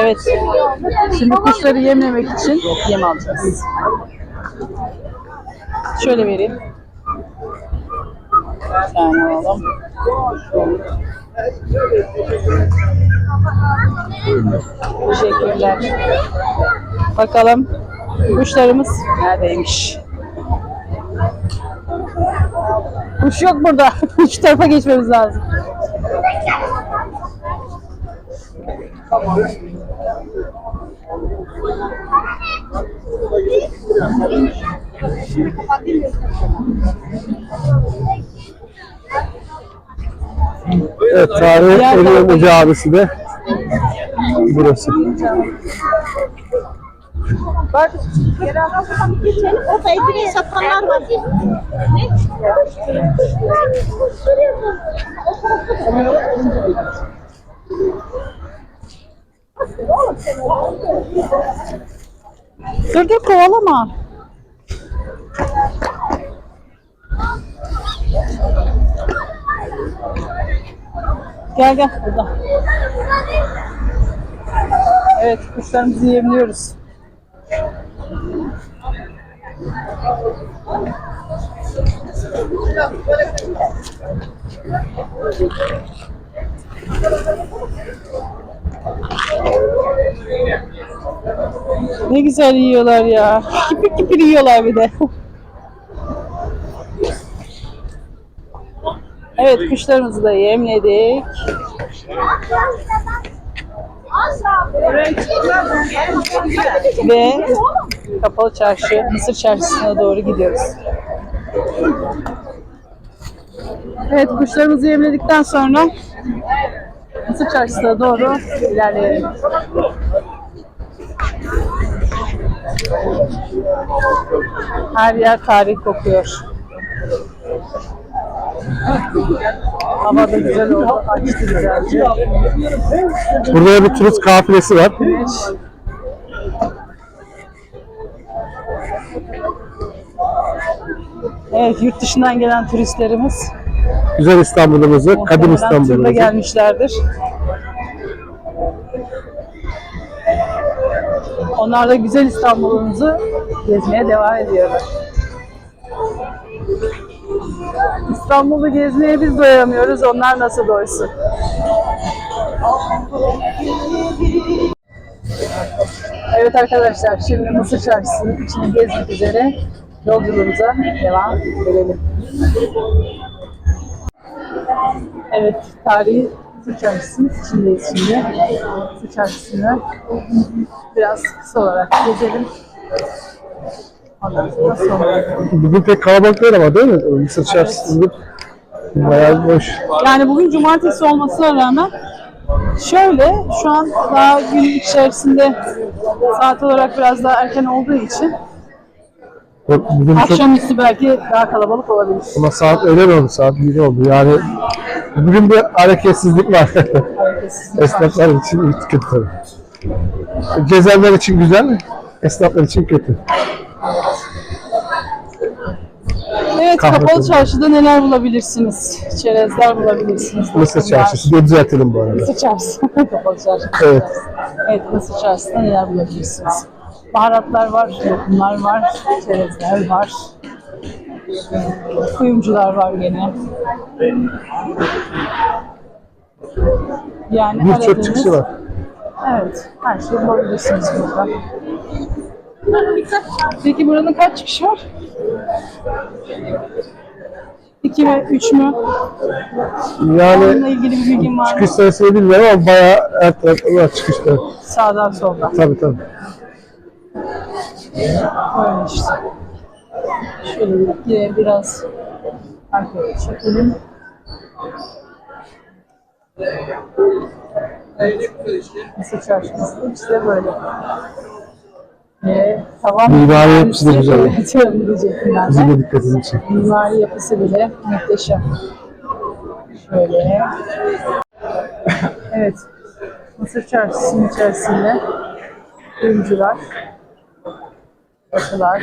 Evet. Şimdi kuşları yemlemek için yem alacağız. Şöyle vereyim. Bir tane alalım. Teşekkürler. Bakalım kuşlarımız neredeymiş? Kuş yok burada. Şu tarafa geçmemiz lazım. Evet, tarihi Eminönü Camisi de burası. Bak Geçelim. Orada elbise satanlar var. Dur dur kovalama. Gel gel burada. Evet kuşlarımızı yemliyoruz. Ne güzel yiyorlar ya. Kipir kipir yiyorlar bir de. Evet kuşlarımızı da yemledik. Ve Kapalı Çarşı, Mısır Çarşısı'na doğru gidiyoruz. Evet kuşlarımızı yemledikten sonra Mısır Çarşısı'na doğru ilerleyelim. Her yer tarih kokuyor. Hava da güzel oldu. Açtı güzelce. Burada da bir turist kafilesi var. Evet, yurt dışından gelen turistlerimiz Güzel İstanbul'umuzu, kadim İstanbul'umuzu. gelmişlerdir. Onlar da güzel İstanbul'umuzu gezmeye devam ediyorlar. İstanbul'u gezmeye biz doyamıyoruz, onlar nasıl doysun? Evet arkadaşlar, şimdi Mısır Çarşısı'nın içini gezmek üzere yolculuğumuza devam edelim. Evet, tarihi Mısır Çarşısı'nın içindeyiz şimdi. Çarşısı'nı biraz kısa olarak gezelim. Ondan sonra sonra. Bugün pek kalabalık değil ama değil mi? Mısır Çarşısı bugün bayağı boş. Yani bugün cumartesi olmasına rağmen şöyle şu an daha gün içerisinde saat olarak biraz daha erken olduğu için Bugün çok akşamüstü belki daha kalabalık olabilir. ama saat öğlen oldu, saat 1 oldu. Yani bugün bir hareketsizlik var. Hareketsizlik var. Esnaflar için kötü tabii. Gezenler için güzel, esnaflar için kötü. Evet, Kahve kapalı tadı. çarşıda neler bulabilirsiniz? Çerezler bulabilirsiniz. Mısır lokumlar. Çarşısı da düzeltelim bu arada. Mısır çarşısı. kapalı çarşı. Evet. Evet, Mısır çarşısında neler bulabilirsiniz? Baharatlar var, lokumlar var, çerezler var. Kuyumcular var gene. Yani Birçok aradığınız- çıkışı var. Evet, her şeyi bulabilirsiniz burada. Peki buranın kaç çıkışı var? İki mi, üç mü? Onunla Yani ilgili bir bilgin var mı? çıkış sayısını bilmiyorum ama bayağı her tarafta var çıkışlar. Sağdan soldan. Tabii tabii. Böyle işte. Şöyle yine biraz arkaya çekelim. Evet. Mısır çarşısı işte böyle. Ve tavan Mimari yapısı da güzel. Evet, diyecektim ben de. Bizim de çekiyor. Mimari yapısı bile muhteşem. Şöyle. Evet. Mısır çarşısının içerisinde kuyumcular, bakılar,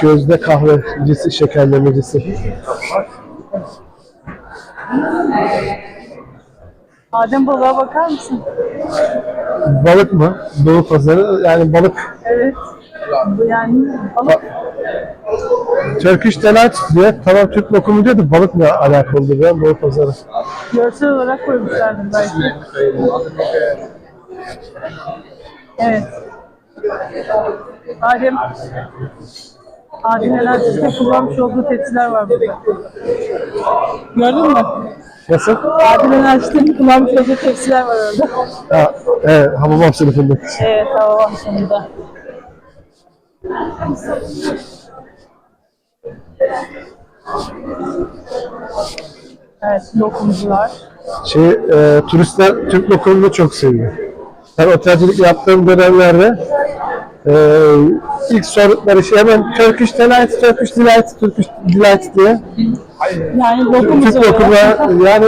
Gözde kahvecisi, şekerlemecisi. Adem balığa bakar mısın? Balık mı? Doğu pazarı yani balık. Evet. Bu yani balık. Turkish Delight diye tamam Türk lokumu diyor da balıkla alakalı diyor Doğu pazarı. Görsel olarak koymuşlardır belki. Evet. Adem Adem Enerjisi'de kullanmış olduğu tepsiler var burada. Gördün mü? Nasıl? Adem Enerjisi'de kullanmış olduğu tepsiler var orada. Ha, evet, Hamamam sınıfındaki. Evet, tamam sonunda. Evet, lokumcular. Şey, e, turistler Türk lokumunu çok seviyor. Ben otelcilik yaptığım dönemlerde e, ilk sordukları şey hemen Turkish Delight, Turkish Delight, Turkish Delight diye. Yani lokum Türk lokumuna yani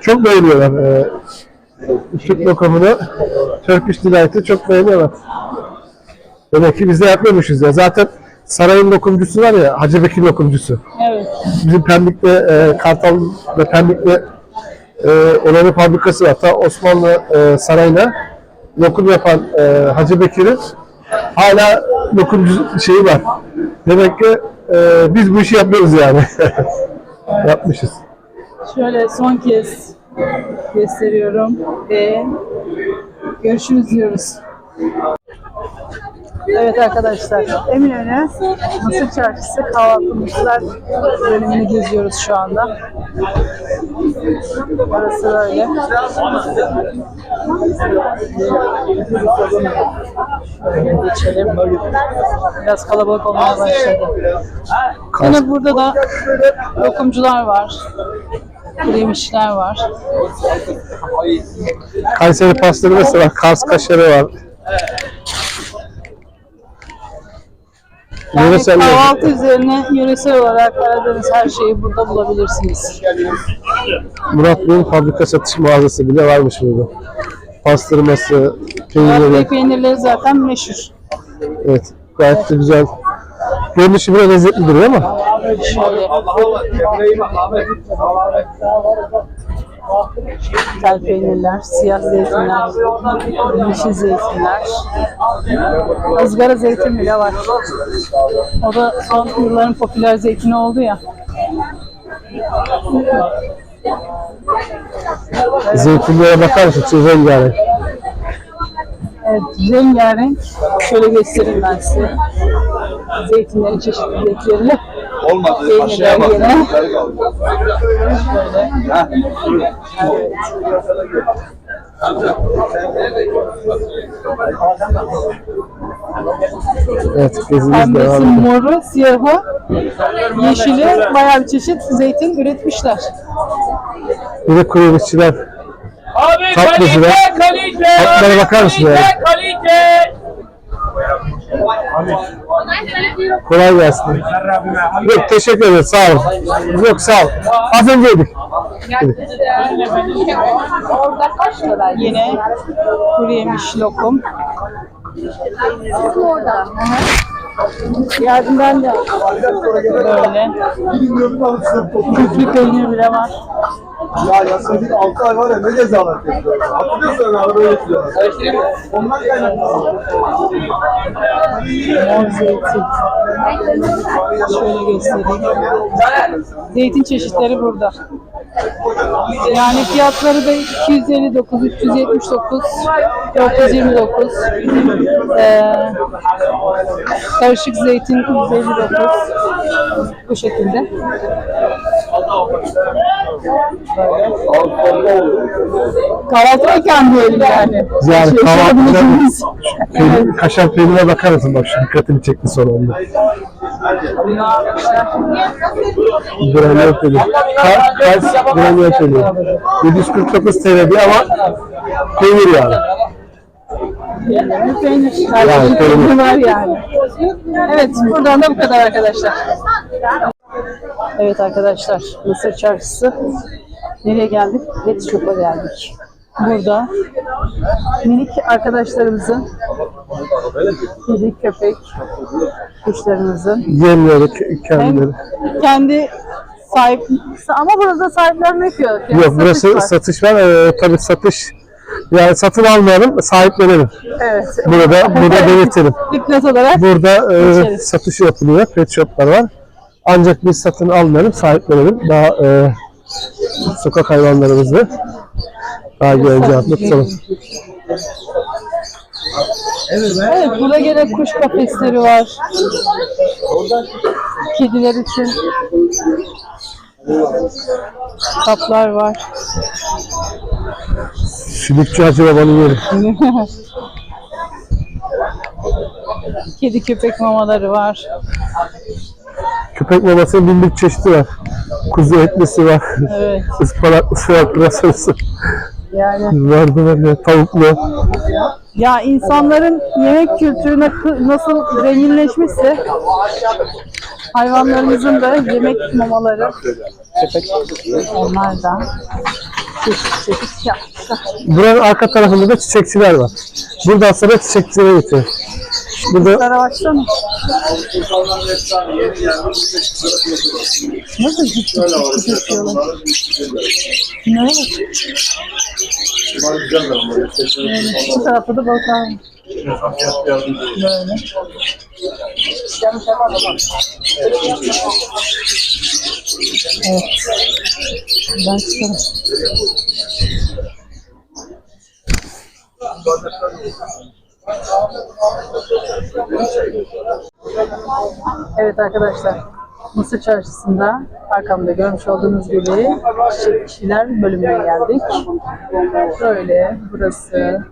çok beğeniyorlar. E, Türk lokumunu, Turkish Delight'ı çok beğeniyorlar. Demek ki biz de yapıyormuşuz ya. Zaten sarayın lokumcusu var ya, Hacı Bekir lokumcusu. Evet. Bizim Pendik'te, e, Kartal ve Pendik'te e, onarı fabrikası var. Ta Osmanlı e, sarayına lokum yapan e, Hacı Bekir'in hala lokumcu şeyi var. Demek ki e, biz bu işi yapıyoruz yani. Yapmışız. Şöyle son kez gösteriyorum ve görüşürüz diyoruz. Evet arkadaşlar, Eminönü Mısır Çarşısı kahvaltılıklar bölümünü geziyoruz şu anda. Burası böyle. Geçelim. Biraz kalabalık olmaya başladı. Yine burada da lokumcular var. Kuru yemişler var. Kayseri pastırması var, Kars kaşarı var. Yani Yöresel kahvaltı üzerine yöresel olarak aradığınız her şeyi burada bulabilirsiniz. Murat Bey'in fabrika satış mağazası bile varmış burada. Pastırması, Murat peynirleri. Bey peynirleri zaten meşhur. Evet, gayet de güzel. Görünüşü biraz lezzetli duruyor ama. Şöyle. Tel peynirler, siyah zeytinler, yeşil zeytinler. ızgara zeytin bile var. O da son yılların popüler zeytini oldu ya. Zeytinlere bakar mısın? Rengarenk. Evet, rengarenk. Şöyle göstereyim ben size. Zeytinlerin çeşitliliklerini. Olmadı. Peynirler Aşağıya bak. yine. Yukarı kaldı. Şöyle. Ha. Evet. Gezimiz devam ediyor. moru, siyahı, yeşili bayağı bir çeşit zeytin üretmişler. Bir de kuru. Abi Tatlıcılar. kalite, kalite. Tatlılara bakar mısın kalite, ya? Kalite, Kolay gelsin. Yok teşekkür ederim sağ olun. Yok sağ ol. Az önceydik. Orada kaç lira? Yine kuru yemiş lokum. Orada. Yardımdan da böyle. Küflü peynir bile var. Ya yaklaşık 6 ay var ya ne cezalar çekiyor. Hatırlıyorsun abi böyle yapıyorlar. Ondan kaynaklı. Mor zeytin. Şöyle göstereyim. Zeytin çeşitleri burada. Yani fiyatları da 259, 379, 429. Ee, karışık zeytin 159. Bu şekilde. Kahvaltı mekanı diyelim yani. Yani Şey, kahvaltıda yapabileceğimiz. peynir, kaşar peynirine bakar mısın? Bak şu dikkatimi çekti sonra onda. Granül peynir. Ka- Kars granül peynir. 749 TL diyor ama peynir yani. Peynir, peynir. Yani Yani peynir. var yani. Evet, buradan da bu kadar arkadaşlar. Evet arkadaşlar, Mısır Çarşısı. Nereye geldik? Pet Shop'a geldik. Burada minik arkadaşlarımızın kedi, köpek, kuşlarımızın Yemleri kendileri. hem kendi sahip ama burada sahiplenmek yok. Yani Yok burası satış var. satış var. Ee, tabii satış yani satın almayalım, sahiplenelim. Evet. Burada burada belirtelim. Dipnot olarak Burada e, satış yapılıyor. Pet shoplar var. Ancak biz satın almayalım, sahiplenelim. Daha e, sokak hayvanlarımızı daha altında tutalım. Evet, burada gene kuş kafesleri var. Kediler için kaplar var. Sülükçü Hacı Baba'nın yeri. Kedi köpek mamaları var. Köpek mamasının bin bir çeşidi var. Kuzu etlisi var. Evet. Ispanaklısı var, pırasalısı. Yani böyle tavuklu. ya insanların yemek kültürü na- nasıl zenginleşmişse hayvanlarımızın da yemek mamaları onlar da çeşit çeşit yapmışlar. Buranın arka tarafında da çiçekçiler var. Buradan sonra çiçekçilere gidiyor. Burada baksana. Nasıl ciddi ciddi yapıyorlar? Ne? Evet, Bu tarafta da bakalım. Böyle. Evet. Ben çıkarım. Evet arkadaşlar. Mısır Çarşısı'nda arkamda görmüş olduğunuz gibi çiçekçiler bölümüne geldik. Böyle burası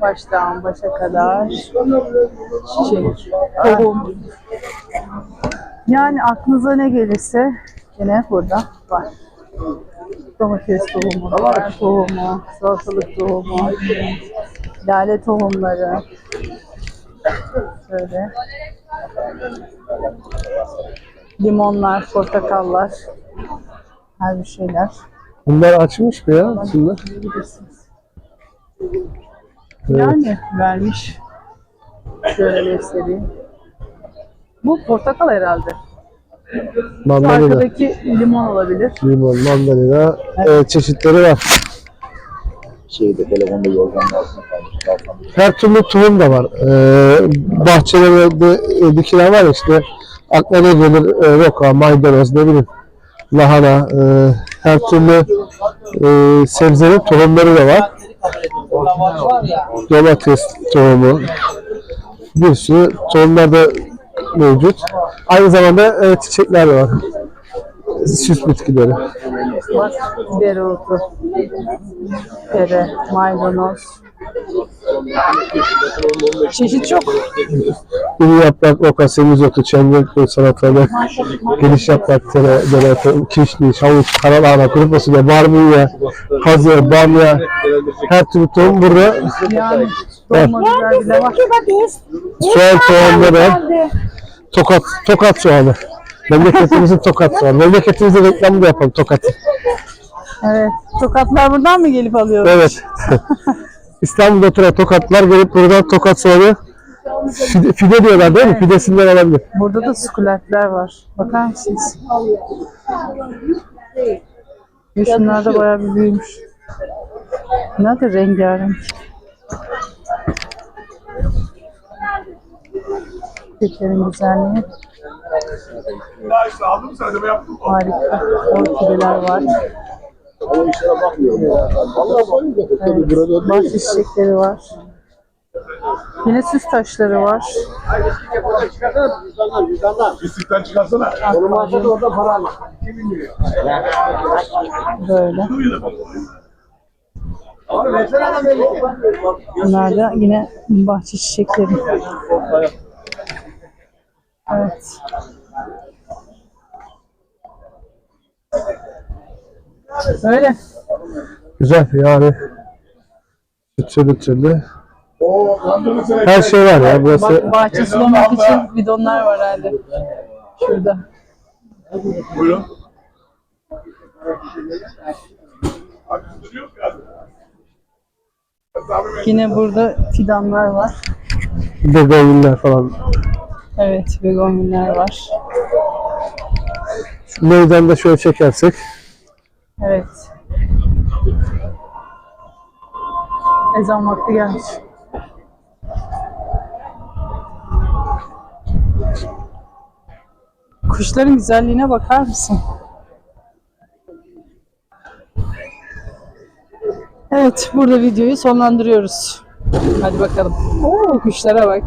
baştan başa kadar çiçek, tohum. Yani aklınıza ne gelirse yine burada var. Domates tohumu, var, tohumu, salatalık tohumu, lale tohumları. Şöyle. Limonlar, portakallar. Her bir şeyler. bunlar açmış mı ya? Bunlar. Evet. Yani vermiş. Şöyle göstereyim. Bu portakal herhalde. Mandalina, arkadaki limon olabilir. limon, mandalina e, çeşitleri var. Şeyde telefonda yorganın altına kalmış. Her türlü tohum da var. Ee, bahçelerde e, dikilen var ya işte aklına ne gelir? E, roka, maydanoz, ne bileyim lahana, e, her türlü e, sebzenin tohumları da var. Domates tohumu, bir sürü tohumlar da mevcut. Aynı zamanda e, çiçekler de var. Süs bitkileri. Dereotu, tere, maydanoz. Çeşit çok. İri yaprak, roka, semizotu, çengelköy salatalık, geniş yaprak, tere, dereotu, kişniş, havuç, karalahana, kuru fasulye, barbunya, pazı, bamya, her türlü tohum burada. Yani. Soğan tohumları, tokat, tokat soğanı. Memleketimizin tokat soğanı. Memleketimizde reklamı da yapalım tokat. Evet. Tokatlar buradan mı gelip alıyor? Evet. İstanbul'da oturan tokatlar gelip buradan tokat soğanı fide, fide diyorlar değil mi? Fidesinden alabilir. Burada da sukulentler var. Bakar mısınız? Ve şunlar da bayağı bir büyümüş. Bunlar da rengarenk. Çiçeklerin güzelliği harika. Orkideler var. O işlere bakmıyorum ya. Vallahi bakmıyorum. Evet. Burada Bahçe çiçekleri var. Yine süs taşları var. Pislikten çıkarsana. Olmazsa da orada para al. Kim biliyor? Böyle. Abi versene adam belli ki. Bunlar da yine bahçe çiçekleri. Evet. Öyle. Güzel yani Türlü türlü. Her şey var ya burası. Bak bahçe sulamak için bidonlar var herhalde. Şurada. Yine burada fidanlar var. Begonviller falan. Evet, begonviller var. Şu meydanda şöyle çekersek. Evet. Ezan vakti gelmiş. Kuşların güzelliğine bakar mısın? Evet, burada videoyu sonlandırıyoruz. Hadi bakalım. Oo, kuşlara bak.